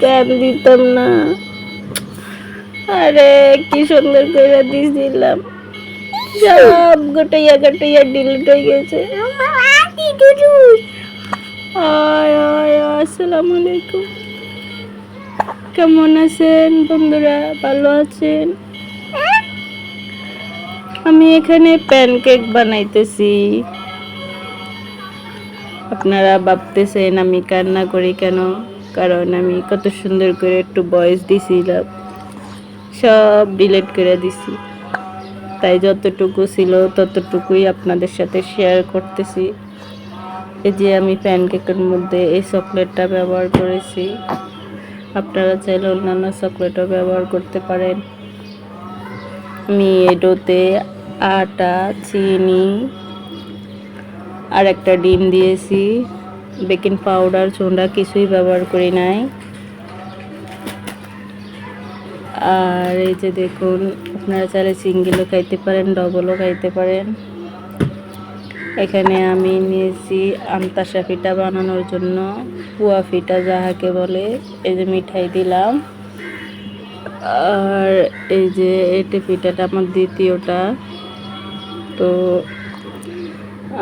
কেন দিতাম না? আরে, কি সুন্দর করে দিছিলাম সব গোটাইয়া গোটাইয়া ডিলিট হয়ে গেছে। আসসালামু আলাইকুম। কেমন আছেন বন্ধুরা? ভালো আছেন? আমি এখানে প্যান প্যানকেক বানাইতেছি। আপনারা ভাবতেছেন আমি কান্না করি কেন? কারণ আমি কত সুন্দর করে একটু ভয়েস দিছিলাম। সব ডিলিট করে দিছি। তাই যতটুকু ছিল ততটুকুই আপনাদের সাথে শেয়ার করতেছি। এই যে আমি প্যানকেকের মধ্যে এই চকলেটটা ব্যবহার করেছি। আপনারা চাইলে অন্যান্য চকলেটও ব্যবহার করতে পারেন। আমি এডোতে আটা, চিনি আর একটা ডিম দিয়েছি। বেকিং পাউডার চুন্ডা কিছুই ব্যবহার করি নাই। আর এই যে দেখুন, আপনারা চাইলে সিঙ্গেলও খাইতে পারেন ডবলও খাইতে পারেন। এখানে আমি নিয়েছি আমতাসা পিঠা বানানোর জন্য, পুয়া পিঠা যাহাকে বলে, এই যে মিঠাই দিলাম। আর এই যে এটে পিঠাটা আমার দ্বিতীয়টা। তো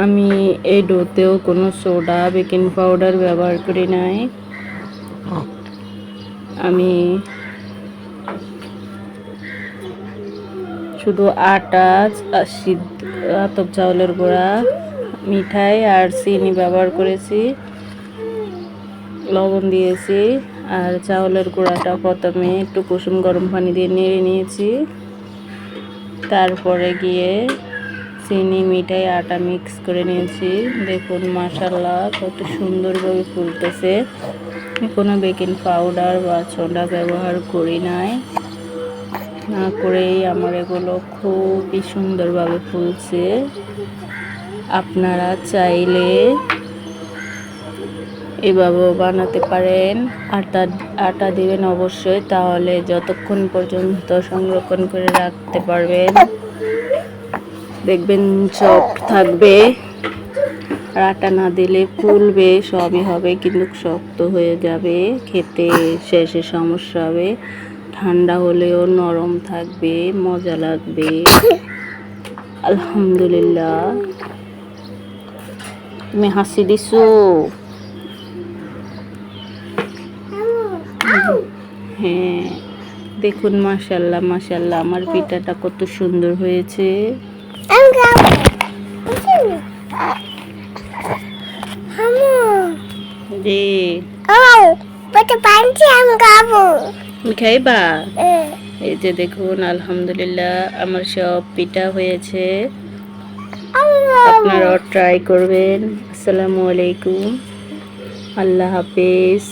আমি এই ডোতেও কোনো সোডা বেকিং পাউডার ব্যবহার করি নাই। আমি শুধু আটা সিদ্ধ আতপ চাউলের গুঁড়া, মিঠাই আর চিনি ব্যবহার করেছি। লবণ দিয়েছি আর চাউলের গুঁড়াটা প্রথমে একটু কুসুম গরম পানি দিয়ে নেড়ে নিয়েছি। তারপরে গিয়ে চিনি, মিঠাই, আটা মিক্স করে নিয়েছি। দেখুন মাসাল্লাহ কত সুন্দরভাবে ফুলতেছে। কোনো বেকিং পাউডার বা ছোডা ব্যবহার করি নাই। না করেই আমার এগুলো খুবই সুন্দরভাবে ফুলছে। আপনারা চাইলে এভাবেও বানাতে পারেন। আটা আটা দিবেন অবশ্যই, তাহলে যতক্ষণ পর্যন্ত সংরক্ষণ করে রাখতে পারবেন। দেখবেন সফট থাকবে। আর আটা না দিলে ফুলবে, সবই হবে, কিন্তু শক্ত হয়ে যাবে, খেতে শেষে সমস্যা হবে। ঠান্ডা হলেও নরম থাকবে, মজা লাগবে। আলহামদুলিল্লাহ। তুমি হাসি দিছো? হ্যাঁ দেখুন মাশাল্লাহ মাশাল্লাহ, আমার পিঠাটা কত সুন্দর হয়েছে। রে তুমি খাইবা এই যে দেখুন আলহামদুলিল্লাহ আমার সব পিঠা হয়েছে। আপনারাও ট্রাই করবেন। আসসালামু আলাইকুম। আল্লাহ হাফেজ।